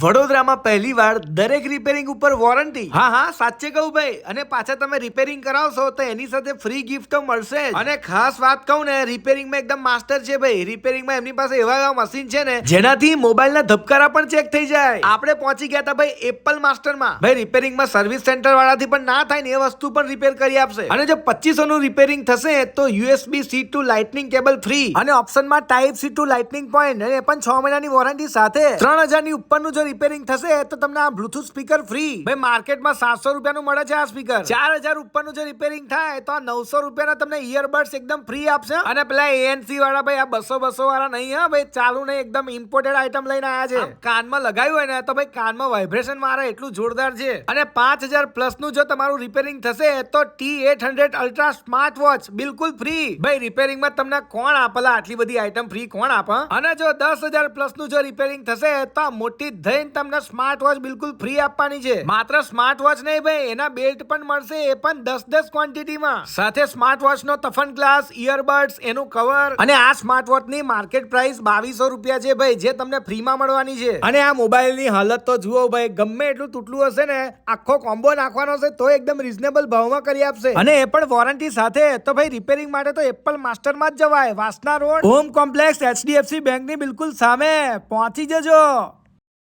વડોદરામાં પહેલી વાર દરેક રિપેરિંગ ઉપર વોરંટી હા હા સાચે કહું ભાઈ. અને પાછા તમે રિપેરિંગ કરાવશો તો એની સાથે ફ્રી ગિફ્ટ તો મળશે અને ખાસ વાત કહું ને રિપેરિંગમાં એકદમ માસ્ટર છે ભાઈ. રિપેરિંગમાં એમની પાસે એવા એવા મશીન છે ને જેનાથી મોબાઈલના ધબકારા પણ ચેક થઈ જાય. આપણે પહોંચી ગયા હતા ભાઈ એપલ માસ્ટરમાં ભાઈ રિપેરિંગમાં સર્વિસ સેન્ટર વાળાથી પણ ના થાય ને એ વસ્તુ પણ રિપેર કરી આપશે. અને જો પચીસો નું રિપેરિંગ થશે તો USB C to lightning cable free અને ઓપ્શનમાં type C to lightning point અને એ પણ છ મહિનાની વોરંટી સાથે. ત્રણ હજારની ઉપરનું જો રિપેરિંગ થશે તો તમને આ બ્લુટુથ સ્પીકર ફ્રી ભાઈ માર્કેટમાં સાતસો રૂપિયાનું મળે છે આ સ્પીકર ચાર હજાર ઉપરનું જો રિપેરિંગ થાય તો આ નવસો રૂપિયાના તમને ઇયરબડ્સ એકદમ ફ્રી આપશે. અને પેલા એએનસી વાળા ભાઈ આ બસો બસો વાળા નહીં હા ભાઈ ચાલુ નહીં એકદમ ઇમ્પોર્ટેડ આઈટમ લઈને આવ્યા છે. કાનમાં લગાવ્યું હોય ને તો ભાઈ કાનમાં વાઇબ્રેશન મારે એટલું જોરદાર છે. અને પાંચ હજાર પ્લસનું જો તમારું રિપેરિંગ થશે તો T eight hundred ultra smart watch બિલકુલ ફ્રી ભાઈ રિપેરિંગમાં તમને કોણ આપેલા? આટલી બધી આઈટમ ફ્રી કોણ આપે? અને જો દસ હજાર પ્લસનું જો રિપેરિંગ થશે તો મોટી મોટી થઈને તમને સ્માર્ટ વોચ બિલકુલ ફ્રી આપવાની છે. માત્ર સ્માર્ટ વોચ નહીં ભાઈ, એના બેલ્ટ પણ મળશે, એ પણ દસ દસ ક્વોન્ટિટીમાં સાથે સ્માર્ટ વોચ નો તફન ગ્લાસ ઇયરબડ્સ એનું કવર અને આ સ્માર્ટ વોચની માર્કેટ પ્રાઇસ બાવીસો રૂપિયા છે ભાઈ, જે તમને ફ્રીમાં મળવાની છે. અને આ મોબાઈલની હાલત તો જુઓ ભાઈ, ગમે એટલું તૂટલું હશે ને, આખો કોમ્બો નાખવાનો છે તો એકદમ રિઝનેબલ ભાવમાં કરી આપશે. અને એ પણ વોરંટી સાથે, તો ભાઈ રિપેરિંગ માટે તો એપલ માસ્ટરમાં જ જવાય. Vasna road. Home complex HDFC બેંકની બિલકુલ સામે. પહોંચી જજો.